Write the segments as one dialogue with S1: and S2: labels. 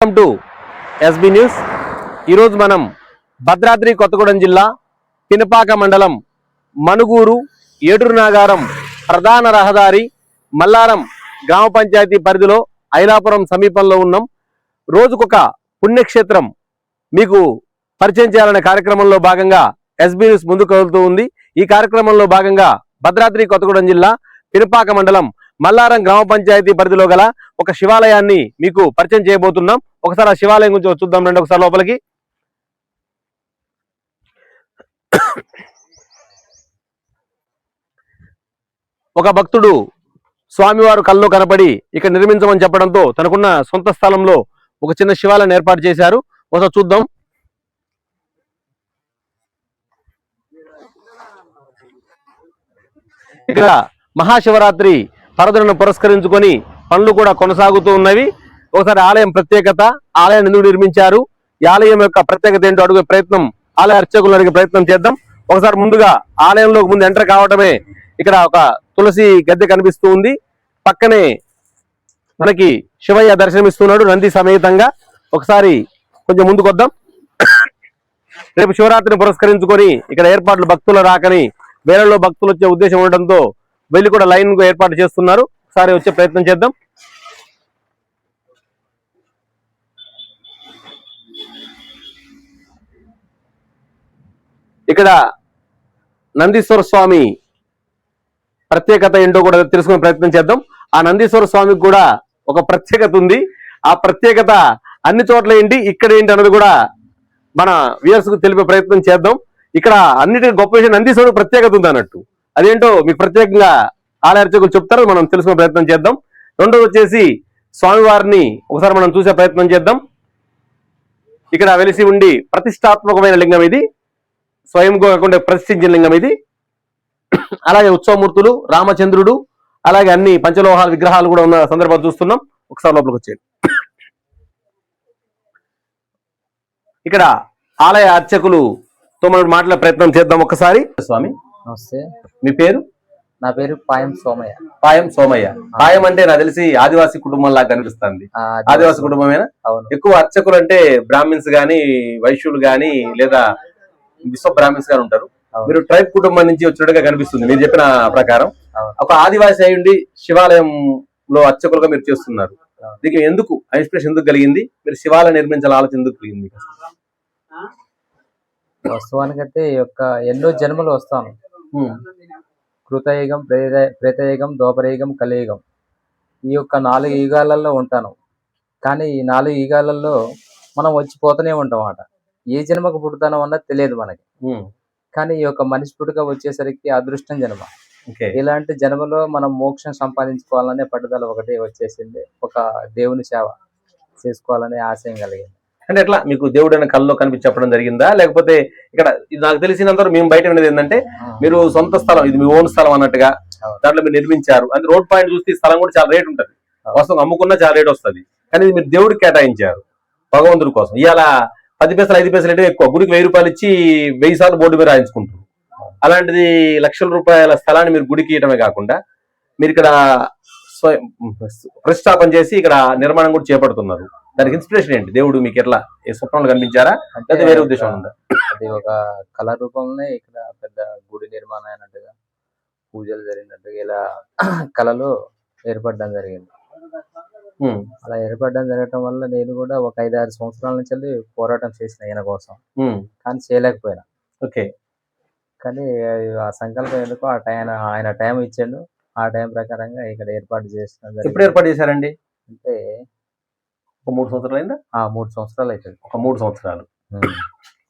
S1: Welcome to SB news ఈరోజు మనం భద్రాద్రి కొత్తగూడెం జిల్లా పినపాక మండలం మణుగూరు ఏటూరు నాగారం ప్రధాన రహదారి మల్లారం గ్రామ పంచాయతీ పరిధిలో ఐలాపురం సమీపంలో ఉన్నాం. రోజుకొక పుణ్యక్షేత్రం మీకు పరిచయం చేయాలనే కార్యక్రమంలో భాగంగా ఎస్బి న్యూస్ ముందుకు కదులుతూ ఉంది. ఈ కార్యక్రమంలో భాగంగా భద్రాద్రి కొత్తగూడెం జిల్లా పినపాక మండలం మల్లారం గ్రామ పంచాయతీ పరిధిలో గల ఒక శివాలయాన్ని మీకు పరిచయం చేయబోతున్నాం. ఒకసారి ఆ శివాలయం గురించి చూద్దాం రండి ఒకసారి లోపలికి. ఒక భక్తుడు స్వామివారు కల్లో కనపడి ఇక్కడ నిర్మించమని చెప్పడంతో తనకున్న సొంత స్థలంలో ఒక చిన్న శివాలయం ఏర్పాటు చేశారు. ఒకసారి చూద్దాం. ఇక్కడ మహాశివరాత్రి పరదలను పురస్కరించుకొని పనులు కూడా కొనసాగుతూ ఉన్నవి. ఒకసారి ఆలయం ప్రత్యేకత ఆలయాన్ని ఎందుకు నిర్మించారు? ఈ ఆలయం యొక్క ప్రత్యేకత ఏంటో అడిగే ప్రయత్నం ఆలయ అర్చకులు అడిగే ప్రయత్నం చేద్దాం. ఒకసారి ముందుగా ఆలయంలో ముందు ఎంటర్ కావటమే ఇక్కడ ఒక తులసి గద్దె కనిపిస్తూ ఉంది. పక్కనే మనకి శివయ్య దర్శనమిస్తున్నాడు నంది సమేతంగా. ఒకసారి కొంచెం ముందుకు వద్దాం. రేపు శివరాత్రిని పురస్కరించుకొని ఇక్కడ ఏర్పాట్లు భక్తుల రాకని వేలలో భక్తులు వచ్చే ఉద్దేశం ఉండడంతో వెళ్ళి కూడా లైన్ ఏర్పాటు చేస్తున్నారు. ఒకసారి వచ్చే ప్రయత్నం చేద్దాం. ఇక్కడ నందీశ్వర స్వామి ప్రత్యేకత ఏంటో కూడా తెలుసుకునే ప్రయత్నం చేద్దాం. ఆ నందీశ్వర స్వామికి కూడా ఒక ప్రత్యేకత ఉంది. ఆ ప్రత్యేకత అన్ని చోట్ల ఏంటి ఇక్కడ ఏంటి అన్నది కూడా మన వ్యూయర్స్కు తెలిపే ప్రయత్నం చేద్దాం. ఇక్కడ అన్నిటికీ గొప్ప విషయం నందీశ్వరుడు ప్రత్యేకత ఉంది అన్నట్టు. అదేంటో మీకు ప్రత్యేకంగా ఆలయ అర్చకులు చెప్తారు మనం తెలుసుకునే ప్రయత్నం చేద్దాం. రెండోది వచ్చేసి స్వామివారిని ఒకసారి మనం చూసే ప్రయత్నం చేద్దాం. ఇక్కడ వెలిసి ఉండి ప్రతిష్టాత్మకమైన లింగం ఇది స్వయంగా కాకుండా ప్రతిష్ఠించిన లింగం ఇది. అలాగే ఉత్సవమూర్తులు రామచంద్రుడు అలాగే అన్ని పంచలోహాల విగ్రహాలు కూడా ఉన్న సందర్భాలు చూస్తున్నాం. ఒకసారి లోపలికి వచ్చేది ఇక్కడ ఆలయ అర్చకులుతో మనం మాట్లాడే ప్రయత్నం చేద్దాం ఒకసారి. స్వామి.
S2: నమస్తే
S1: మీ పేరు?
S2: నా పేరు పాయం సోమయ్య.
S1: పాయం సోమయ్య. పాయం అంటే నాకు తెలిసి ఆదివాసీ కుటుంబం లాగా కనిపిస్తుంది ఆదివాసీ కుటుంబమేనా?
S2: అవును.
S1: ఎక్కువ అర్చకులు అంటే బ్రాహ్మిన్స్ గాని వైశ్యులు గాని లేదా విశ్వ బ్రాహ్మిన్స్ గాని ఉంటారు. మీరు ట్రైబ్ కుటుంబం నుంచి వచ్చినట్టుగా కనిపిస్తుంది మీరు చెప్పిన ప్రకారం. ఒక ఆదివాసి అయ్యుండి శివాలయంలో అర్చకులుగా మీరు చేస్తున్నారు. దీనికి ఎందుకు ఇన్స్పిరేషన్ ఎందుకు కలిగింది? మీరు శివాలయం నిర్మించాల ఆలోచన ఎందుకు కలిగింది?
S2: వాస్తవానికైతే ఈ యొక్క ఎన్నో జన్మలు వస్తాను. కృతయుగం ప్రేత ప్రేతయుగం దోపరయుగం కలియుగం. ఈ యొక్క నాలుగు యుగాలలో ఉంటాను. కానీ ఈ నాలుగు యుగాలలో మనం వచ్చిపోతూనే ఉంటాం అన్నమాట ఏ జన్మకు పుడతానో అన్నది తెలియదు మనకి. కానీ ఈ యొక్క మనిషి పుట్టుక వచ్చేసరికి అదృష్టం జన్మ. ఇలాంటి జన్మలో మనం మోక్షం సంపాదించుకోవాలనే పట్టుదల ఒకటి వచ్చేసింది. ఒక దేవుని సేవ చేసుకోవాలనే ఆశయం కలిగింది.
S1: అంటే ఎట్లా? మీకు దేవుడైన కల్లో కనిపించి చెప్పడం జరిగిందా? లేకపోతే ఇక్కడ ఇది నాకు తెలిసినంత వరకు మేము బయట వినేది ఏంటంటే మీరు సొంత స్థలం ఇది మీ ఓన్ స్థలం అన్నట్టుగా. దాంట్లో మీరు నిర్మించారు. అది రోడ్ పాయింట్ చూస్తే ఈ స్థలం కూడా చాలా రేట్ ఉంటది. వాస్తవం అమ్ముకున్నా చాలా రేట్ వస్తది. కానీ ఇది మీరు దేవుడికి కేటాయించారు భగవంతుడి కోసం. ఇవాళ పది పైసలు ఐదు పైసలు అంటే ఎక్కువ. గుడికి వెయ్యి రూపాయలు ఇచ్చి వెయ్యి సార్లు బోర్డు మీద రాయించుకుంటారు. అలాంటిది లక్షల రూపాయల స్థలాన్ని మీరు గుడికి ఇవ్వడమే కాకుండా మీరు ఇక్కడ ప్రతిష్టాపన చేసి ఇక్కడ నిర్మాణం కూడా చేపడుతున్నారు. దానికి ఇన్స్పిరేషన్ ఏంటి? దేవుడు మీకు ఎట్లా? ఏ స్వప్నంలో కనిపించారా?
S2: అంటే
S1: లేదా వేరే ఉద్దేశం ఉందా?
S2: అది ఒక కళ రూపంలోనే ఇక్కడ పెద్ద గుడి నిర్మాణం అయినట్టుగా పూజలు జరిగినట్టుగా ఇలా కళలో ఏర్పడడం జరిగింది. అలా ఏర్పడడం జరగటం వల్ల నేను కూడా ఒక ఐదు ఆరు సంవత్సరాల నుంచి వెళ్ళి పోరాటం చేసిన ఈయన కోసం. కానీ చేయలేకపోయినా.
S1: ఓకే.
S2: కానీ ఆ సంకల్పం ఎందుకో ఆ టైం ఆయన టైం ఇచ్చాడు. ఆ టైం ప్రకారంగా ఇక్కడ ఏర్పాటు చేసిన
S1: ఎప్పుడు. ఏర్పాటు చేశారండి?
S2: అంటే
S1: ఒక మూడు సంవత్సరాలు అయిందా
S2: ఆ మూడు సంవత్సరాలు అవుతుంది
S1: ఒక మూడు సంవత్సరాలు.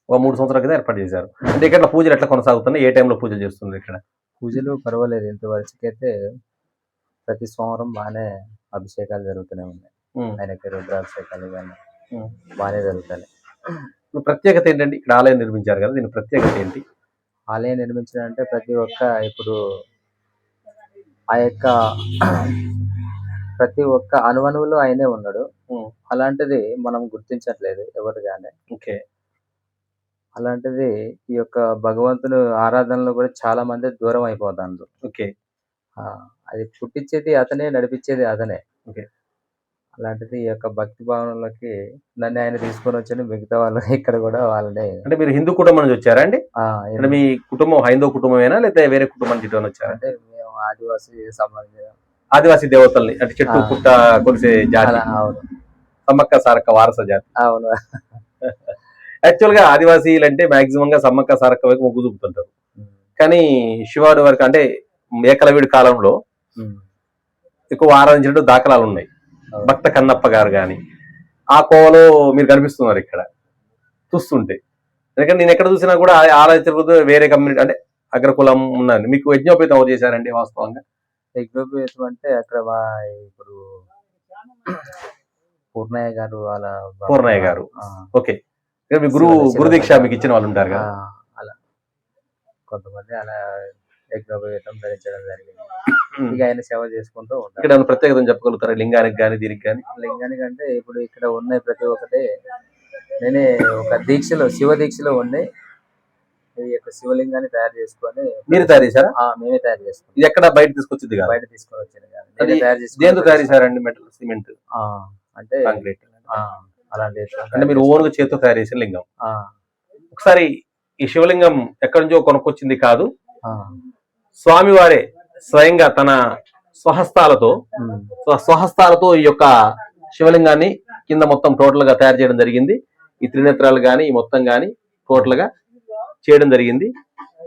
S1: ఒక మూడు సంవత్సరాల కింద ఏర్పాటు చేశారు. అంటే ఇక్కడ పూజలు ఎట్లా కొనసాగుతున్నాయి? ఏ టైంలో పూజలు చేస్తుంది ఇక్కడ?
S2: పూజలు పర్వాలేదు. ఇంతవరకు అయితే ప్రతి సోమవారం బాగానే అభిషేకాలు జరుగుతూనే ఉన్నాయి. ఆయనకి రుద్రాభిషేకాలు ఇవన్నీ. బాగానే జరుగుతాయి.
S1: ఇప్పుడు ప్రత్యేకత ఏంటండి? ఇక్కడ ఆలయం నిర్మించారు కదా దీని ప్రత్యేకత ఏంటి?
S2: ఆలయం నిర్మించడం అంటే ప్రతి ఒక్క ఇప్పుడు ఆ యొక్క ప్రతి ఒక్క అణువణువులో ఆయనే ఉన్నాడు. అలాంటిది మనం గుర్తించట్లేదు ఎవరు కానీ
S1: ఓకే.
S2: అలాంటిది ఈ యొక్క భగవంతుని ఆరాధనలో కూడా చాలా మంది దూరం అయిపోతారు
S1: ఓకే.
S2: అది పుట్టించేది అతనే నడిపించేది అతనే.
S1: ఓకే.
S2: అలాంటిది ఈ యొక్క భక్తి భావనలోకి నన్ను ఆయన తీసుకొని వచ్చి మిగతా వాళ్ళు ఇక్కడ కూడా వాళ్ళని
S1: అంటే మీరు హిందూ కుటుంబం నుంచి వచ్చారా అండి? అంటే మీ కుటుంబం హైందవ కుటుంబమేనా లేకపోతే వేరే కుటుంబం నుంచి వచ్చారా?
S2: అంటే మేము ఆదివాసీ సంబంధించిన
S1: ఆదివాసీ దేవతల్ని అంటే చెట్టు. పుట్ట కొలిసే జాతి.
S2: అవును.
S1: సమ్మక్క సారక్క వారస జాతి.
S2: అవును.
S1: యాక్చువల్గా ఆదివాసీలు అంటే మాక్సిమం గా సమ్మక్క సారక్క వైపు మొగ్గు చూపుతుంటారు. కానీ శివాడు వరకు అంటే ఏకలవీడి కాలంలో. ఎక్కువ ఆరాధించినట్టు దాఖలాలు ఉన్నాయి. భక్త కన్నప్ప గారు కానీ ఆ కోవలో మీరు కనిపిస్తున్నారు ఇక్కడ. చూస్తుంటే. ఎందుకంటే నేను ఎక్కడ చూసినా కూడా ఆరాధించకపోతే వేరే కమ్యూనిటీ అంటే అగ్రకులం ఉన్నది. మీకు యజ్ఞోపేతం ఎవరు చేశారండి వాస్తవంగా?
S2: యజ్ఞోపేతం అంటే అక్కడ ఇప్పుడు పూర్ణయ్య గారు వాళ్ళ
S1: పూర్ణయ్య గారు. ఓకే. మీ గురు
S2: శివ-
S1: గురు దీక్ష
S2: శివ-
S1: మీకు ఇచ్చిన వాళ్ళు ఉంటారు కదా?
S2: అలా. కొంతమంది అలా యజ్ఞోపేతం ధరించడం జరిగింది. ఇక ఆయన సేవ చేసుకుంటూ ఉంటారు.
S1: ఇక్కడ ప్రత్యేకత చెప్పగలుగుతారా? లింగానికి కానీ దీనికి కానీ
S2: లింగానికంటే ఇప్పుడు ఇక్కడ ఉన్న ప్రతి ఒక్కటి నేనే ఒక దీక్షలో శివ దీక్షలో ఉండి ఈ యొక్క శివలింగాన్ని తయారు చేసుకొని
S1: మీరు తయారు చేశారా?
S2: ఆ, మేమే తయారు చేసుకున్నాం.
S1: ఇది ఎక్కడ బయట తీసుకొచ్చింది
S2: బయట తీసుకొని వచ్చింది తయారు చేసుకుని
S1: దేంతో తయారు చేశారండి మెటల్ సిమెంట్?
S2: ఆ, అంటే
S1: కాంక్రీట్
S2: ఆ, అలాంటి
S1: అంటే మీరు ఓన్గా చేతితో తయారు చేసిన లింగం. ఒకసారి ఈ శివలింగం ఎక్కడి నుంచో కొనుక్కొచ్చింది కాదు. స్వామివారే స్వయంగా తన స్వహస్తాలతో స్వహస్తాలతో ఈ యొక్క శివలింగాన్ని కింద మొత్తం టోటల్గా తయారు చేయడం జరిగింది. ఈ త్రినేత్రాలు గాని ఈ మొత్తం గాని టోటల్గా చేయడం జరిగింది.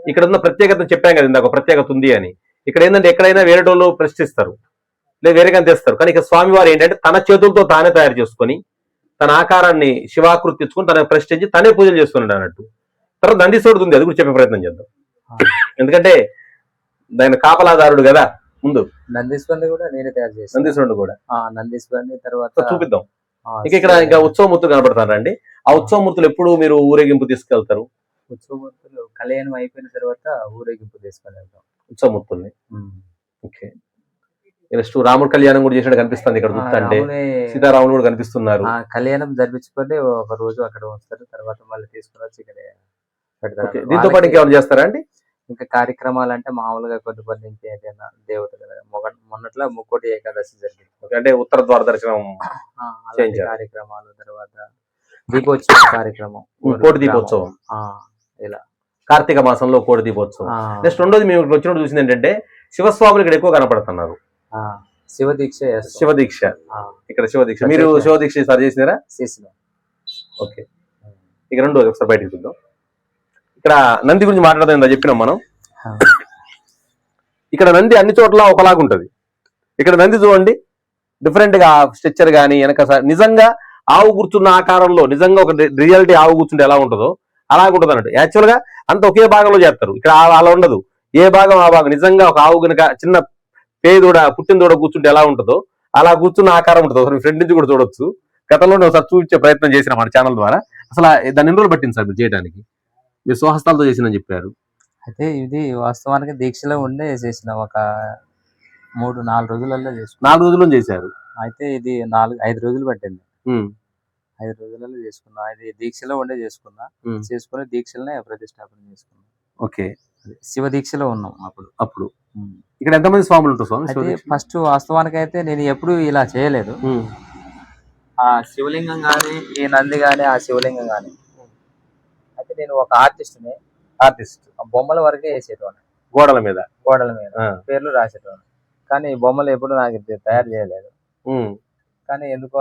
S1: ఇక్కడ ఉన్న ప్రత్యేకత చెప్పాం కదా ఇందాక ప్రత్యేకత ఉంది అని. ఇక్కడ ఏంటంటే ఎక్కడైనా వేరే ప్రశ్నిస్తారు. లేదా వేరేగా తెస్తారు కానీ ఇక స్వామివారు ఏంటంటే తన చేతులతో తానే తయారు చేసుకొని తన ఆకారాన్ని శివాకృతి తెచ్చుకొని తన ప్రశ్నించి తనే పూజలు చేస్తున్నాడు అన్నట్టు. తర్వాత నందీశ్వరుడు ఉంది అది కూడా చెప్పే ప్రయత్నం చేద్దాం. ఎందుకంటే దాని కాపలాదారుడు కదా ముందు.
S2: నందీశ్వరుని కూడా నేనే తయారు చేసాను
S1: నందీశ్వరుడు కూడా.
S2: ఆ, నందీశ్వరుని తర్వాత
S1: చూపిద్దాం. ఇంకా ఇక్కడ ఇంకా ఉత్సవమూర్తులు కనబడతారండి ఆ ఉత్సవమూర్తులు ఎప్పుడు మీరు ఊరేగింపు తీసుకెళ్తారు?
S2: ఉత్సవమూర్తులు కళ్యాణం అయిపోయిన తర్వాత ఊరేగింపు తీసుకొని వెళ్తాం
S1: ఉత్సవమూర్తుల్ని. ఓకే. నెక్స్ట్ రాముడు కళ్యాణం కూడా చేసినట్టు కనిపిస్తుంది ఇక్కడ చూస్తుంటే సీతారాముడు కూడా కనిపిస్తున్నారు.
S2: కళ్యాణం జరిపించుకొని ఒక రోజు అక్కడ ఉంచుతారు తర్వాత మళ్ళీ తీసుకుని వచ్చి ఇక్కడ పెడతారు
S1: దీంతో పాటు ఇంకేమైనా చేస్తారా అండి?
S2: ఇంకా కార్యక్రమాలు అంటే మామూలుగా కొన్ని కొన్ని ఇంకా ఏదైనా దేవతలు మొన్నట్లో ముక్కోటి ఏకాదశి జరిగింది.
S1: అంటే ఉత్తర ద్వార దర్శనం.
S2: కార్యక్రమాలు తర్వాత దీపోత్సవం కార్యక్రమం.
S1: కోటి దీపోత్సవం.
S2: ఇలా.
S1: కార్తీక మాసంలో కోడి దీపోత్సవం. నెక్స్ట్ రెండోది మేము వచ్చినప్పుడు చూసింది ఏంటంటే శివస్వాములు ఇక్కడ ఎక్కువ కనపడుతున్నారు.
S2: ఆ, శివ దీక్ష చేస్తాం.
S1: శివ దీక్ష
S2: ఆ,
S1: ఇక్కడ శివ దీక్ష మీరు శివ దీక్ష సార్ చేసినారా?
S2: చేసినాం.
S1: ఓకే. ఇక రెండోది ఒకసారి బయటకు చూద్దాం. ఇక్కడ నంది గురించి మాట్లాడదాం ఇందా చెప్పినాం మనం. ఇక్కడ నంది అన్ని చోట్ల ఒకలాగా ఉంటది. ఇక్కడ నంది చూడండి. డిఫరెంట్గా స్ట్రక్చర్ గానీ వెనక నిజంగా ఆవు కూర్చున్న ఆకారంలో నిజంగా ఒక రియాలిటీ ఆవు కూర్చుంటే ఎలా ఉంటుందో అలాగ ఉంటుంది అన్నట్టు. యాక్చువల్గా అంత ఒకే భాగంలో చేస్తారు. ఇక్కడ అలా ఉండదు. ఏ భాగం ఆ భాగం. నిజంగా ఒక ఆవు గనుక చిన్న పేయి దూడ పుట్టిన దూడ కూర్చుంటే ఎలా ఉంటుందో అలా కూర్చున్న ఆకారం ఉంటుంది. ఒకసారి ఫ్రెండ్ నుంచి కూడా చూడొచ్చు. గతంలో ఒకసారి చూపించే ప్రయత్నం చేసిన మన ఛానల్ ద్వారా. అసలు దాన్ని ఎన్ని రోజులు పట్టింది సార్ మీరు చేయడానికి? మీరు స్వహస్తాలతో చేసిందని చెప్పారు.
S2: అయితే ఇది వాస్తవానికి దీక్షలో ఉండే చేసిన ఒక మూడు నాలుగు రోజులలో చేసుకున్నాం
S1: నాలుగు రోజుల్లో చేశారు.
S2: అయితే ఇది నాలుగు ఐదు రోజులు పట్టింది. ఐదు రోజులలో చేసుకున్నా. ఇది దీక్షలో ఉండే చేసుకున్నా. చేసుకుని దీక్షలనే ప్రతిష్టాపన చేసుకున్నాం.
S1: ఓకే.
S2: శివ దీక్షలో ఉన్నాం అప్పుడు.
S1: అప్పుడు. ఇక్కడ ఎంతమంది స్వాములు ఉంటారు స్వామి?
S2: ఫస్ట్ వాస్తవానికి అయితే నేను ఎప్పుడు ఇలా చేయలేదు. ఆ శివలింగం కానీ ఈ నంది కానీ ఆ శివలింగం కానీ అయితే నేను ఒక ఆర్టిస్ట్ని
S1: ఆర్టిస్ట్
S2: ఆ బొమ్మల వరకే వేసేటోని
S1: గోడల మీద?
S2: గోడల మీద. పేర్లు రాసేటోని కానీ ఈ బొమ్మలు ఎప్పుడు నాకు తయారు చేయలేదు. కానీ ఎందుకో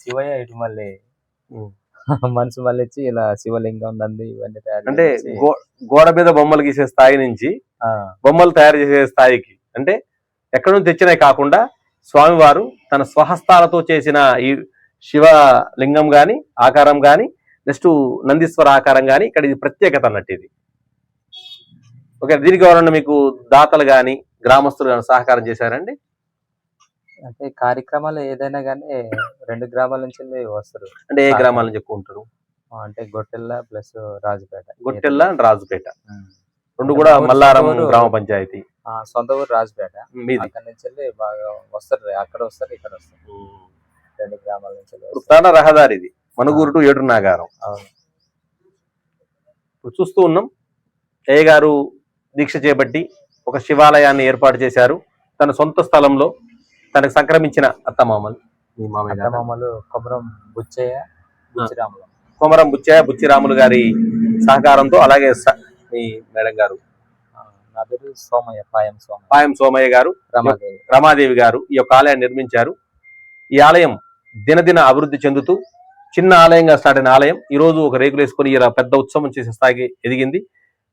S2: శివయ్య ఇటు మళ్ళీ. మనసు మళ్ళీ ఇచ్చి ఇలా శివలింగం నంది ఇవన్నీ తయారు
S1: అంటే గోడ మీద బొమ్మలు గీసే స్థాయి నుంచి బొమ్మలు తయారు చేసే స్థాయికి. అంటే ఎక్కడి నుంచి తెచ్చినవి కాకుండా స్వామివారు తన స్వహస్తాలతో చేసిన ఈ శివ లింగం గాని ఆకారం గాని నెక్స్ట్ నందీశ్వర ఆకారం గాని ఇక్కడ ఇది ప్రత్యేకత అన్నట్టు ఇది. ఓకే దీనికి ఎవరన్నా మీకు దాతలు గాని గ్రామస్తులు గాని సహకారం చేశారండి?
S2: అంటే కార్యక్రమాలు ఏదైనా కానీ రెండు గ్రామాల నుంచి వస్తారు.
S1: అంటే ఏ గ్రామాల నుంచి ఎక్కువ ఉంటారు
S2: అంటే గొట్టెల్ల ప్లస్ రాజుపేట.
S1: గొట్టెల్ల అండ్ రాజుపేట. రెండు కూడా మల్లారం గ్రామ పంచాయతీ.
S2: ఆ, సొంత ఊరు రాజుపేట. అక్కడ నుంచి వెళ్ళి బాగా వస్తారు. అక్కడ వస్తారు ఇక్కడ వస్తారు. రెండు గ్రామాల నుంచి వెళ్ళి.
S1: ప్రధాన రహదారి ఇది మనుగూరు టు ఏడు నాగారం. చూస్తూ ఉన్నాం. ఏ గారు దీక్ష చేపట్టి ఒక శివాలయాన్ని ఏర్పాటు చేశారు. తన సొంత స్థలంలో తనకు సంక్రమించిన అత్తమామలు. మీ మామయ్య
S2: అత్తమామలు కొమరం బుచ్చయ్య బుచ్చిరాములు.
S1: కొమరం బుచ్చయ్య బుచ్చిరాములు గారి సహకారంతో అలాగే మీ మేడం గారు.
S2: నా పేరు సోమయ్య పాయం సోమయ్య.
S1: పాయం సోమయ్య గారు.
S2: రమాదేవి.
S1: రమాదేవి గారు ఈ యొక్క ఆలయాన్ని నిర్మించారు. ఈ ఆలయం దినదిన అభివృద్ధి చెందుతూ చిన్న ఆలయంగా స్టార్ట్ అయిన ఆలయం. ఈ రోజు ఒక రేకులు వేసుకుని ఇలా పెద్ద ఉత్సవం చేసే స్థాయికి ఎదిగింది.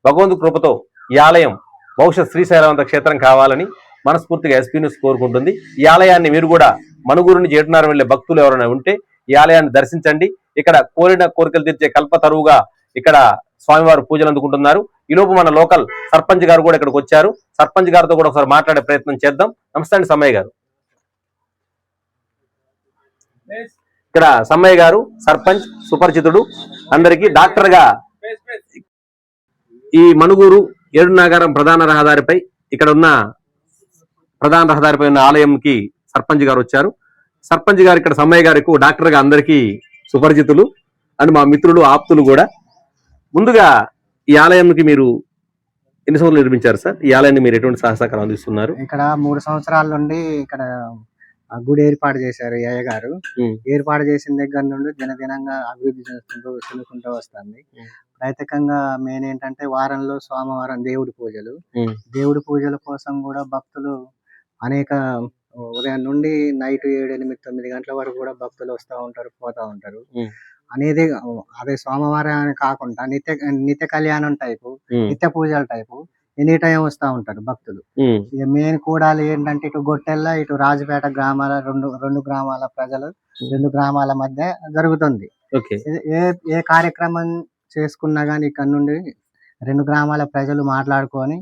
S1: భగవంతు కృపతో ఈ ఆలయం భవిష్యత్ శ్రీశైలవంత క్షేత్రం కావాలని మనస్ఫూర్తిగా ఎస్పీ న్యూస్ కోరుకుంటుంది. ఈ ఆలయాన్ని మీరు కూడా మనుగురు నుంచి ఏటున్నర వెళ్ళే భక్తులు ఎవరైనా ఉంటే ఈ ఆలయాన్ని దర్శించండి. ఇక్కడ కోరిన కోరికలు తీర్చే కల్పతరువుగా ఇక్కడ స్వామివారు పూజలు అందుకుంటున్నారు. ఈ లోపు మన లోకల్ సర్పంచ్ గారు కూడా ఇక్కడికి వచ్చారు. సర్పంచ్ గారితో కూడా ఒకసారి మాట్లాడే ప్రయత్నం చేద్దాం. నమస్తే అండి సమ్మయ్య గారు. ఇక్కడ సమ్మయ్య గారు సర్పంచ్ సుపరిచితుడు అందరికీ డాక్టర్గా ఈ మనుగూరు ఏడు నగరం ప్రధాన రహదారిపై ఇక్కడ ఉన్న ప్రధాన రహదారిపై ఉన్న ఆలయంకి సర్పంచ్ గారు వచ్చారు. సర్పంచ్ గారు ఇక్కడ సమ్మయ్య గారు ఎక్కువ డాక్టర్గా అందరికీ సుపరిచితులు అండ్ మా మిత్రులు ఆప్తులు కూడా. ముందుగా ఈ ఆలయంకి మీరు ఎన్ని సంవత్సరాలు నిర్మించారు సార్? ఈ ఆలయాన్ని మీరు ఎటువంటి సహసహకారం అందిస్తున్నారు?
S3: ఇక్కడ మూడు సంవత్సరాల నుండి ఇక్కడ గుడి ఏర్పాటు చేశారు అయ్య గారు. ఏర్పాటు చేసిన దగ్గర నుండి దినదినంగా అభివృద్ధి చెందుకుంటూ వస్తుంది. ప్రత్యేకంగా మెయిన్ ఏంటంటే వారంలో సోమవారం దేవుడి పూజలు. దేవుడి పూజల కోసం కూడా భక్తులు అనేక ఉదయం నుండి నైట్ ఏడు ఎనిమిది తొమ్మిది గంటల వరకు కూడా భక్తులు వస్తూ ఉంటారు పోతా ఉంటారు. అనేది అదే సోమవారం కాకుండా నిత్య నిత్య కళ్యాణం టైపు. నిత్య పూజల టైపు ఎనీ టైం వస్తూ ఉంటారు భక్తులు. మెయిన్ కూడాలి ఏంటంటే ఇటు గొట్టెల్ల ఇటు రాజపేట గ్రామాల రెండు రెండు గ్రామాల ప్రజలు రెండు గ్రామాల మధ్య జరుగుతుంది. ఏ- ఏ కార్యక్రమం చేసుకున్నా గానీ ఇక్కడ నుండి రెండు గ్రామాల ప్రజలు మాట్లాడుకొని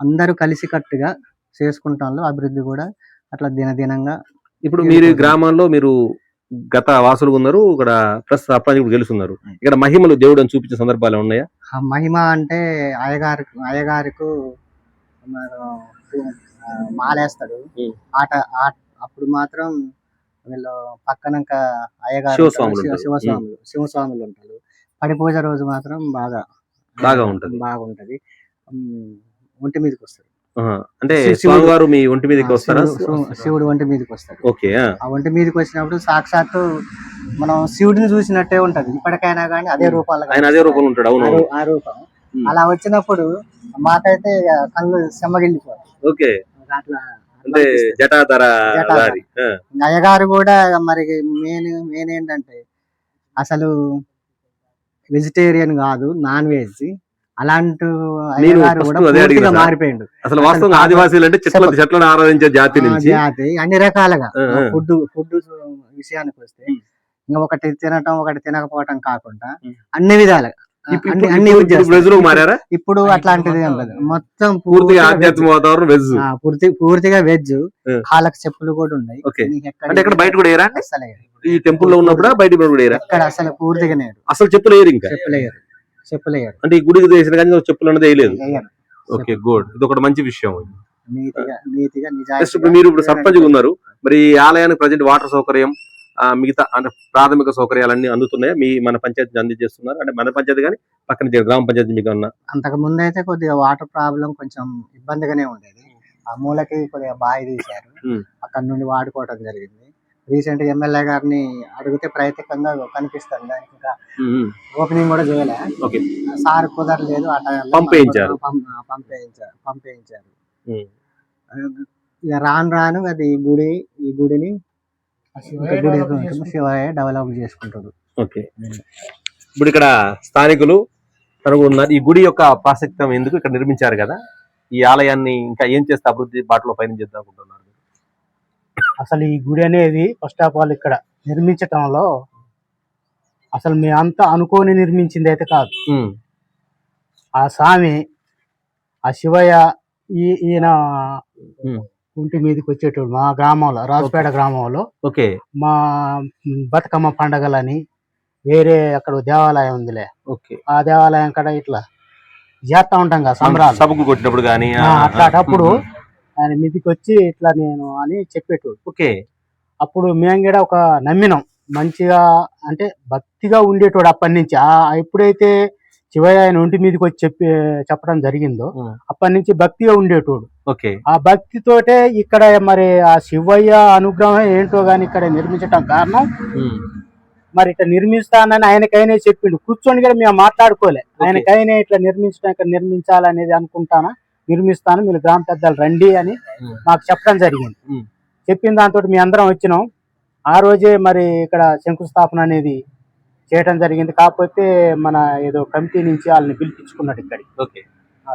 S3: అందరూ కలిసికట్టుగా చేసుకుంటాను అభివృద్ధి కూడా అట్లా దినదినంగా
S1: ఇప్పుడు మీరు ఈ గ్రామాల్లో మీరు గత వాసులు ఉన్నారు ఇక్కడ ప్లస్ సర్పంచ్ కూడా గెలుస్తున్నారు ఇక్కడ మహిమలు దేవుడు అని చూపించిన సందర్భాలు ఉన్నాయా
S3: ఆ మహిమ అంటే అయ్యగారి అయ్యగారికి మాలేస్తాడు. ఆట ఆట అప్పుడు మాత్రం వీళ్ళు పక్కనంక అయ్యగారు
S1: శివస్వాములు.
S3: శివస్వాములు ఉంటారు పడి పూజ రోజు మాత్రం బాగా
S1: బాగా ఉంటది.
S3: బాగుంటది ఒంటి మీదకి వస్తాడు
S1: ఆహా. అంటే
S3: శివుడు-
S1: స్వామివారు మీ ఒంటి మీదకి వస్తారా?
S3: శివుడు- ఒంటి మీదకి వస్తాడు.
S1: ఓకే ఆ.
S3: ఒంటి మీదకి వచ్చినప్పుడు సాక్షాత్తు మనం శివుడిని చూసినట్టే ఉంటది. ఇప్పటికైనా గానీ అదే. రూపాలు
S1: ఆయన అదే రూపంలో ఉంటాడు అవును
S3: ఆ రూపం. అలా వచ్చినప్పుడు మాకైతే కళ్ళు చెమ్మగిల్లిపోతాయి
S1: ఓకే.
S3: అట్లా
S1: అంటే జటాధర
S3: అయ్యగారు కూడా మరి మెయిన్ మెయిన్ ఏంటంటే అసలు వెజిటేరియన్ కాదు నాన్ వెజ్. అలాంటి. మారిపోయిండు.
S1: అసలు వాస్తవంగా ఆదివాసీలు అంటే చెట్ల చెట్లను ఆరాధించే జాతి నుంచి.
S3: జాతి అన్ని రకాలుగా. ఫుడ్ ఫుడ్ విషయానికి వస్తే. ఇంకా ఒకటి తినటం ఒకటి తినకపోవటం కాకుండా. అన్ని విధాలుగా.
S1: మారారా?
S3: ఇప్పుడు అట్లాంటిది ఏం లేదు. మొత్తం
S1: పూర్తిగా. ఆధ్యాత్మిక వాతావరణం వెజ్.
S3: పూర్తి పూర్తిగా వెజ్. కాళ్ళకి చెప్పులు కూడా ఉన్నాయి.
S1: అంటే ఇక్కడ బయట కూడా వేయరా. ఈ టెంపుల్లో ఉన్నప్పుడు బయట కూడా వేయరా?
S3: ఎక్కడ అసలు పూర్తిగా
S1: అసలు చెప్పులు వేయరు ఇంకా?
S3: చెప్పులు వేయరు. చెప్పులు వేయరు
S1: అంటే ఈ గుడికి చేసిన కానీ చెప్పులు అనేది వేయలేదు.
S3: వేయరు
S1: ఓకే గుడ్ ఇది ఒకటి మంచి విషయం
S3: నీతిగా నీతిగా
S1: నెక్స్ట్ ఇప్పుడు మీరు ఇప్పుడు సర్పంచ్ ఉన్నారు. మరి ఈ ఆలయానికి ప్రజెంట్ వాటర్ సౌకర్యం ఆ, మిగతా అంటే ప్రాథమిక సౌకర్యాలన్నీ అందుతున్నాయా. మీ మన పంచాయతీ అందజేస్తున్నారు. అంటే మన పంచాయతీ కానీ పక్కన జే- గ్రామ పంచాయతీ మీకు ఉన్న
S3: అంతకు ముందు అయితే కొద్దిగా వాటర్ ప్రాబ్లం కొంచెం ఇబ్బందిగానే ఉండేది. ఆ మూలకి కొద్దిగా బావి తీశారు.
S1: ఉం.
S3: అక్కడ నుండి వాడుకోవటం జరిగింది. రీసెంట్ ఎమ్మెల్యే గారిని అడిగితే ప్రత్యేకంగా కనిపిస్తుంది. దానికి ఇంకా ఓపెనింగ్ కూడా చేయలే. సార్ కుదరలేదు ఆ టైంలో
S1: పంపేయించారు.
S3: పంపేయించారు పంపేయించారు ఇక రాను రాను అది ఈ గుడి ఈ గుడిని శివయ్య డెవలప్ చేసుకుంటాడు
S1: ఓకే. ఇప్పుడు ఇక్కడ స్థానికులు కనుగొన్నారు ఉన్నారు. ఈ గుడి యొక్క ప్రాశస్త్యం ఎందుకు ఇక్కడ నిర్మించారు కదా? ఈ ఆలయాన్ని ఇంకా ఏం చేస్తే అభివృద్ధి బాటలో పయనించేద్దాం అనుకుంటున్నారు?
S4: అసలు ఈ గుడి అనేది ఫస్ట్ ఆఫ్ ఆల్ ఇక్కడ నిర్మించటంలో అసలు మేమంతా అనుకోని నిర్మించింది అయితే కాదు. ఆ స్వామి ఆ శివయ్య ఈ ఈయన ఇంటి మీదకి వచ్చేటోడు మా గ్రామంలో రాజుపేట గ్రామంలో.
S1: ఓకే.
S4: మా బతుకమ్మ పండగలని వేరే అక్కడ దేవాలయం ఉందిలే.
S1: ఓకే.
S4: ఆ దేవాలయం కాడ ఇట్లా చేస్తా ఉంటాం కదా సంబరాలు.
S1: సభకు కొట్టినప్పుడు కానీ
S4: అట్లాంటప్పుడు ఆయన మీదికి వచ్చి ఇట్లా నేను అని చెప్పేటోడు.
S1: ఓకే.
S4: అప్పుడు మేము కూడా ఒక నమ్మినాం. మంచిగా అంటే భక్తిగా ఉండేటోడు అప్పటి నుంచి. ఆ ఎప్పుడైతే శివయ్య ఆయన ఒంటి మీదకి వచ్చి చెప్పి చెప్పడం జరిగిందో. అప్పటి నుంచి భక్తిగా ఉండేటోడు.
S1: ఓకే.
S5: ఆ భక్తితోటే ఇక్కడ మరి ఆ శివయ్య అనుగ్రహం ఏంటో గాని ఇక్కడ నిర్మించటం కారణం మరి ఇట్లా నిర్మిస్తానని ఆయనకైనా చెప్పిండు. కూర్చొని కూడా మేము మాట్లాడుకోలే. ఆయనకైనా ఇట్లా నిర్మించడం ఇక్కడ నిర్మించాలనేది అనుకుంటానా? నిర్మిస్తాను మీరు గ్రామ పెద్దలు రండి అని. మాకు చెప్పడం జరిగింది. చెప్పిన దాంతో మీ అందరం వచ్చినాం. ఆ రోజే మరి ఇక్కడ శంకుస్థాపన అనేది చేయటం జరిగింది. కాకపోతే మన ఏదో కమిటీ నుంచి వాళ్ళని పిలిపించుకున్నాడు ఇక్కడికి. ఆ,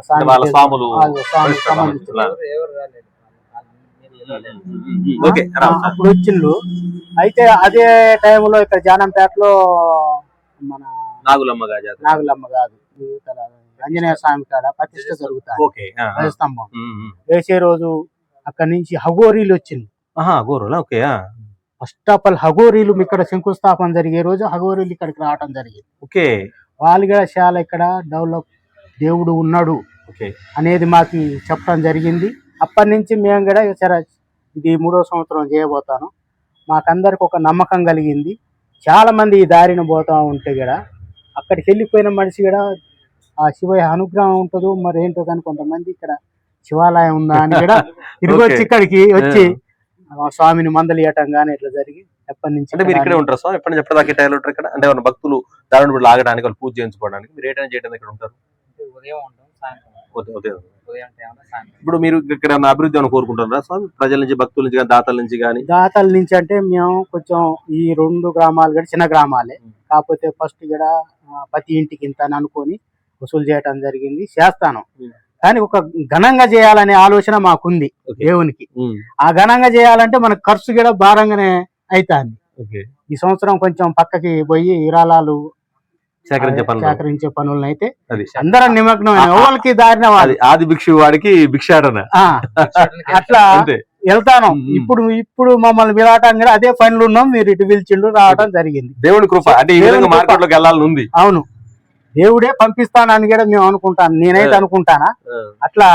S5: అప్పుడు వచ్చిండ్రు అయితే అదే టైంలో ఇక్కడ జానంపేటలో మన
S1: నాగులమ్మ
S5: నాగులమ్మ కాదు ఇక్కడ ఆంజనేయ స్వామి కాడ ప్రతిష్ట జరుగుతాయి. ధ్వజస్తంభం. వేసే రోజు అక్కడి నుంచి హగోరీలు వచ్చింది.
S1: ఓకే.
S5: ఫస్ట్ ఆఫ్ ఆల్ హగోరీలు ఇక్కడ శంకుస్థాపన జరిగే రోజు హగోరీలు ఇక్కడికి రావటం జరిగింది.
S1: ఓకే.
S5: వాళ్ళు కూడా చాలా ఇక్కడ డెవలప్ దేవుడు ఉన్నాడు
S1: ఓకే.
S5: అనేది మాకు చెప్పడం జరిగింది. అప్పటి నుంచి మేము కూడా సరే ఇది మూడో సంవత్సరం చేయబోతాను. మాకందరికి ఒక నమ్మకం కలిగింది. చాలా మంది ఈ దారిన పోతా ఉంటే కూడా అక్కడికి వెళ్ళిపోయిన మనిషి కూడా ఆ శివయ్య అనుగ్రహం ఉంటుందో మరి ఏంటో కానీ కొంతమంది ఇక్కడ శివాలయం ఉందా అని కూడా తిరిగి వచ్చి. ఇక్కడికి వచ్చి ఆ. స్వామిని మందలియటం కానీ ఇట్లా జరిగి ఎప్పటి నుంచి
S1: అంటే మీరు
S5: ఇక్కడ
S1: ఉంటారు సార్ ఎప్పటి నుంచి ఎప్పటిదాకా ఇట్లా ఉంటారు ఇక్కడ? అంటే ఏమన్నా భక్తులు దారుణ బిడ్డలు ఆగడానికి వాళ్ళు పూజ చేయించుకోవడానికి మీరు ఏటైనా చేయడానికి ఇక్కడ ఉంటారు?
S2: ఉదయం ఉంటాం సాయంత్రం
S1: ఓకే, ఓకే.
S2: ఉదయం. టైంలో సాయంత్రం.
S1: ఇప్పుడు మీరు ఇక్కడ అభివృద్ధి అని కోరుకుంటున్నారా స్వామి? ప్రజల నుంచి భక్తుల నుంచి కానీ దాతల నుంచి కానీ?
S5: దాతల నుంచి అంటే మేము కొంచెం ఈ రెండు గ్రామాలు కూడా చిన్న గ్రామాలే. కాకపోతే ఫస్ట్ కూడా ప్రతి ఇంటికి ఇంత అని అనుకొని వసూలు చేయటం జరిగింది. చేస్తాను. కానీ ఒక ఘనంగా చేయాలనే ఆలోచన మాకుంది. దేవునికి. ఆ ఘనంగా చేయాలంటే మనకు ఖర్చు కూడా భారంగానే అవుతుంది
S1: ఓకే.
S5: ఈ సంవత్సరం కొంచెం పక్కకి పోయి విరాళాలు
S1: సేకరించే పనులు.
S5: సేకరించే పనులను అయితే
S1: అది
S5: అందరం నిమగ్నం ఎవరికి దారిన
S1: ఆది భిక్షు వాడికి భిక్షాటన.
S5: అట్లా వెళ్తాను. ఇప్పుడు ఇప్పుడు మమ్మల్ని విరాటం కూడా అదే పనులు ఉన్నాం మీరు ఇటు పిలిచిండు రావడం జరిగింది.
S1: దేవుని కృప అంటే. మార్కెట్లోకి వెళ్ళాలని ఉంది.
S5: అవును. దేవుడే పంపిస్తానని కూడా మేము అనుకుంటాను నేనైతే. అనుకుంటానా? అట్లా.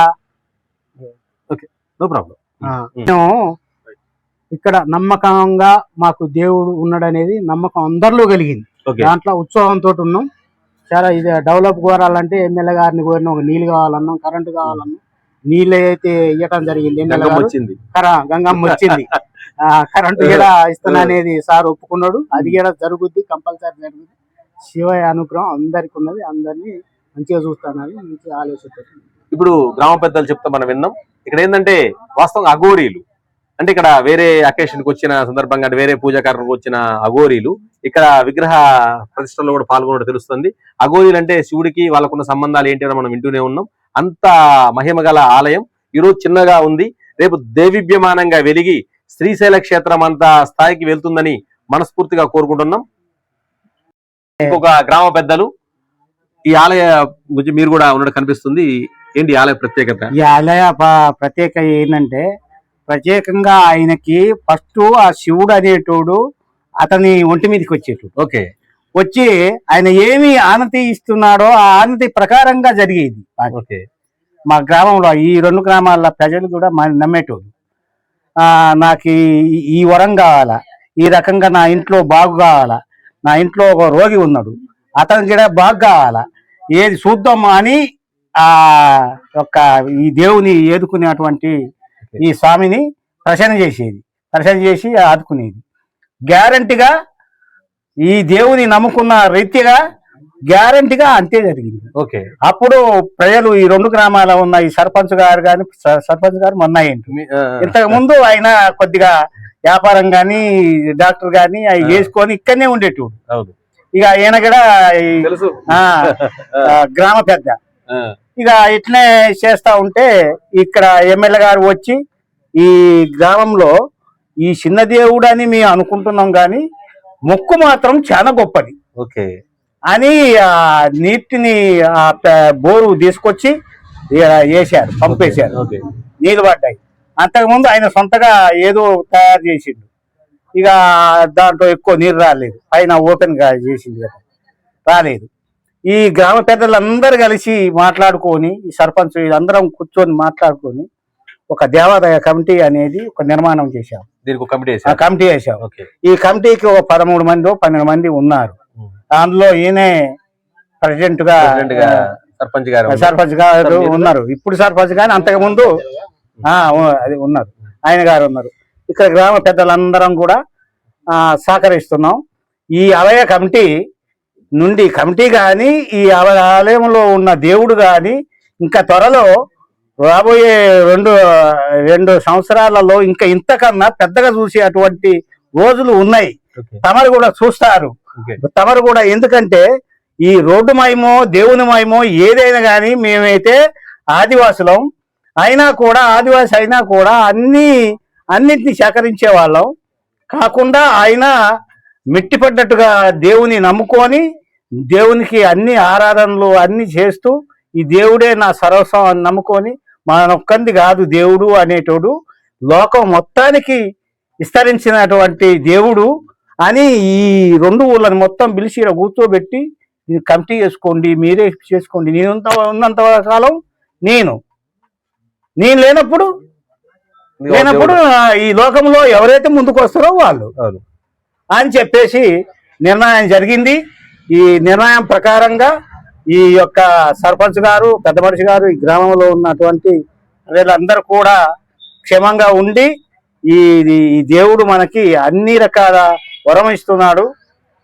S1: No problem.
S5: మేము ఇక్కడ నమ్మకంగా మాకు దేవుడు ఉన్నాడనేది నమ్మకం అందరిలో కలిగింది.
S1: ఓకే.
S5: దాంట్లో ఉత్సాహంతో ఉన్నాం. చాలా ఇది డెవలప్ కోరాలంటే ఎమ్మెల్యే గారిని కోరిన ఒక నీళ్ళు కావాలన్నాం కరెంటు కావాలన్నాం. నీళ్ళు అయితే ఇవ్వటం జరిగింది ఎమ్మెల్యే
S1: వచ్చింది.
S5: గంగమ్మ వచ్చింది. ఆ, కరెంటు కూడా ఇస్తున్నా అనేది సార్ ఒప్పుకున్నాడు. అది కూడా జరుగుద్ది కంపల్సరీ జరుగుద్ది. శివయ్య అనుగ్రహం అందరికి ఉన్నది అందరినీ మంచిగా చూస్తానని మంచి ఆలోచన
S1: ఇప్పుడు గ్రామ పెద్దలు చెప్తా మనం విన్నాం. ఇక్కడ ఏంటంటే వాస్తవంగా అఘోరీలు. అంటే ఇక్కడ వేరే అకేషన్కి వచ్చిన సందర్భంగా అంటే వేరే పూజా కార్యక్రమం వచ్చిన అఘోరీలు. ఇక్కడ విగ్రహ ప్రతిష్టలో కూడా పాల్గొన్నట్టు తెలుస్తుంది. అఘోరీలు అంటే శివుడికి వాళ్ళకున్న సంబంధాలు ఏంటి అని మనం వింటూనే ఉన్నాం. అంత మహిమ గల ఆలయం. ఈరోజు చిన్నగా ఉంది. రేపు దేవిభ్యమానంగా వెలిగి శ్రీశైల క్షేత్రం అంత స్థాయికి వెళ్తుందని మనస్ఫూర్తిగా కోరుకుంటున్నాం. ఇంకొక గ్రామ పెద్దలు ఈ ఆలయ గురించి మీరు కూడా ఉన్నట్టు కనిపిస్తుంది. ఏంటి ఆలయ ప్రత్యేకత?
S5: ఈ ఆలయ ప్రత్యేక ఏంటంటే ప్రత్యేకంగా ఆయనకి ఫస్ట్ ఆ శివుడు అనేటోడు అతని ఒంటి మీదకి వచ్చేటు
S1: ఓకే.
S5: వచ్చి ఆయన ఏమి ఆనతి ఇస్తున్నాడో ఆ ఆనతి ప్రకారంగా జరిగేది.
S1: ఓకే.
S5: మా గ్రామంలో ఈ రెండు గ్రామాల ప్రజలు కూడా మా- నమ్మేటోడు ఆ నాకు ఈ వరం కావాలా ఈ రకంగా నా ఇంట్లో బాగు కావాలా నా ఇంట్లో ఒక రోగి ఉన్నాడు. అతనికి కూడా బాగు కావాలా? ఏది చూద్దామా అని ఆ యొక్క ఈ దేవుని ఏదుకునేటువంటి ఈ స్వామిని ప్రసన్న చేసేది. ప్రసన్న చేసి ఆదుకునేది. గ్యారంటీగా ఈ దేవుని నమ్ముకున్న రీతిగా గ్యారంటీగా అంతే జరిగింది.
S1: ఓకే.
S5: అప్పుడు ప్రజలు ఈ రెండు గ్రామాల ఉన్న ఈ సర్పంచ్ గారు కానీ సర్పంచ్ గారు మొన్న ఇంతకు ముందు ఆయన కొద్దిగా వ్యాపారం గాని డాక్టర్ గాని అవి. చేసుకొని ఇక్కడనే ఉండేటోడు
S1: అవును.
S5: ఇక ఈయన కూడా గ్రామ పెద్ద. ఇక ఇట్లనే చేస్తా ఉంటే ఇక్కడ ఎమ్మెల్యే గారు వచ్చి ఈ గ్రామంలో ఈ చిన్న దేవుడు అని మేము అనుకుంటున్నాం కానీ మొక్కు మాత్రం చాలా గొప్పది.
S1: ఓకే.
S5: అని ఆ నీటిని ఆ బోరు తీసుకొచ్చి వేశారు పంపేశారు.
S1: ఓకే.
S5: నీళ్ళు పడ్డాయి. అంతకుముందు ఆయన సొంతగా ఏదో తయారు చేసిండు. ఇక దాంట్లో ఎక్కువ నీరు రాలేదు. పైన ఓపెన్గా చేసింది కదా. రాలేదు. ఈ గ్రామ పెద్దలందరూ కలిసి మాట్లాడుకొని ఈ సర్పంచ్ అందరం కూర్చొని మాట్లాడుకొని ఒక దేవాదాయ కమిటీ అనేది ఒక నిర్మాణం చేశాం.
S1: దీనికి కమిటీ
S5: కమిటీ ఈ కమిటీకి ఒక పదమూడు మంది పన్నెండు మంది ఉన్నారు. అందులో ఈయనే
S1: ప్రెసిడెంట్గా సర్పంచ్ గారు ఉన్నారు.
S5: సర్పంచ్ గారు ఉన్నారు. ఇప్పుడు సర్పంచ్ గాని అంతకు ముందు
S4: ఆ, ఉ- అది ఉన్నారు. ఆయన గారు ఉన్నారు. ఇక్కడ గ్రామ పెద్దలందరం కూడా సహకరిస్తున్నాం. ఈ ఆలయ కమిటీ నుండి కమిటీ కానీ ఈ ఆల- ఆలయంలో ఉన్న దేవుడు కానీ ఇంకా త్వరలో రాబోయే రెండు రెండు సంవత్సరాలలో ఇంకా ఇంతకన్నా పెద్దగా చూసే అటువంటి రోజులు ఉన్నాయి. తమరు కూడా చూస్తారు. తమరు కూడా ఎందుకంటే ఈ రోడ్డు మయమో దేవుని మయమో ఏదైనా కానీ మేమైతే ఆదివాసులం. అయినా కూడా ఆదివాసి అయినా కూడా అన్ని అన్నింటినీ సేకరించే వాళ్ళం. కాకుండా ఆయన మెట్టిపడ్డట్టుగా దేవుని నమ్ముకొని దేవునికి అన్ని ఆరాధనలు అన్ని చేస్తూ ఈ దేవుడే నా సర్వస్వం అని నమ్ముకొని మనొక్కంది కాదు దేవుడు అనేటోడు లోకం మొత్తానికి విస్తరించినటువంటి దేవుడు అని ఈ రెండు ఊళ్ళని మొత్తం పిలిచి కూర్చోబెట్టి కమిటీ చేసుకోండి మీరే చేసుకోండి. నేను ఉన్నంత కాలం నేను నేను లేనప్పుడు లేనప్పుడు ఈ లోకంలో ఎవరైతే ముందుకు వస్తారో వాళ్ళు. అని చెప్పేసి నిర్ణయం జరిగింది. ఈ నిర్ణయం ప్రకారంగా ఈ యొక్క సర్పంచ్ గారు పెద్ద మనిషి గారు ఈ గ్రామంలో ఉన్నటువంటి వీళ్ళందరూ కూడా క్షేమంగా ఉండి ఈ దేవుడు మనకి అన్ని రకాల వరం ఇస్తున్నాడు.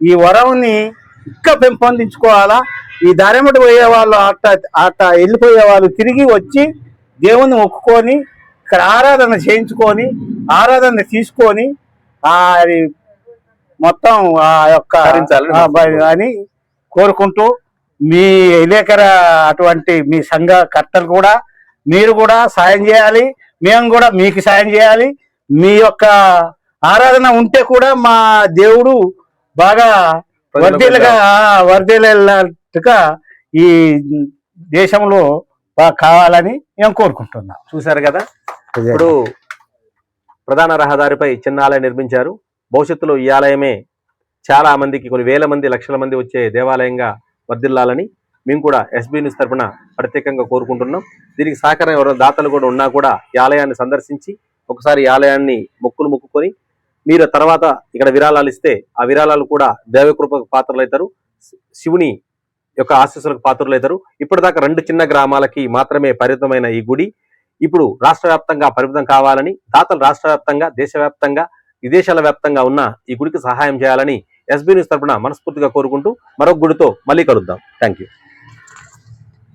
S4: ఈ వరంని ఇంకా పెంపొందించుకోవాలా? ఈ దారిమటి పోయే వాళ్ళు అట్ట అట్ట వెళ్ళిపోయే వాళ్ళు తిరిగి వచ్చి దేవుని మొక్కుకొని ఇక్కడ ఆరాధన చేయించుకొని ఆరాధన తీసుకొని ఆ అది మొత్తం ఆ యొక్క అని కోరుకుంటూ మీ విలేకర అటువంటి మీ సంఘ కర్తలు కూడా మీరు కూడా సాయం చేయాలి మేము కూడా మీకు సాయం చేయాలి. మీ యొక్క ఆరాధన ఉంటే కూడా మా దేవుడు బాగా వర్ధిల్లుగా వర్ధిల్లేట్టుగా ఈ దేశంలో కావాలని మేము కోరుకుంటున్నాం.
S1: చూశారు కదా? ఇప్పుడు ప్రధాన రహదారిపై చిన్న ఆలయం నిర్మించారు. భవిష్యత్తులో ఈ ఆలయమే చాలా మందికి కొన్ని వేల మంది లక్షల మంది వచ్చే దేవాలయంగా వర్ధిల్లాలని మేము కూడా ఎస్బీ న్యూస్ తరపున ప్రత్యేకంగా కోరుకుంటున్నాం. దీనికి సహకారం ఎవరైనా దాతలు కూడా ఉన్నా కూడా ఈ ఆలయాన్ని సందర్శించి ఒకసారి ఈ ఆలయాన్ని మొక్కులు మొక్కుకొని మీరు తర్వాత ఇక్కడ విరాళాలు ఇస్తే ఆ విరాళాలు కూడా దైవకృపకు పాత్రలు అవుతారు శివుని యొక్క ఆశీస్సులకు పాత్రలు ఇప్పటిదాకా రెండు చిన్న గ్రామాలకి మాత్రమే పరిమితమైన ఈ గుడి. ఇప్పుడు రాష్ట్ర వ్యాప్తంగా పరిమితం కావాలని దాతలు రాష్ట్ర వ్యాప్తంగా దేశవ్యాప్తంగా విదేశాల వ్యాప్తంగా ఉన్న ఈ గుడికి సహాయం చేయాలని ఎస్బీ న్యూస్ తరపున మనస్ఫూర్తిగా కోరుకుంటూ మరొక గుడితో మళ్ళీ కలుద్దాం. Thank you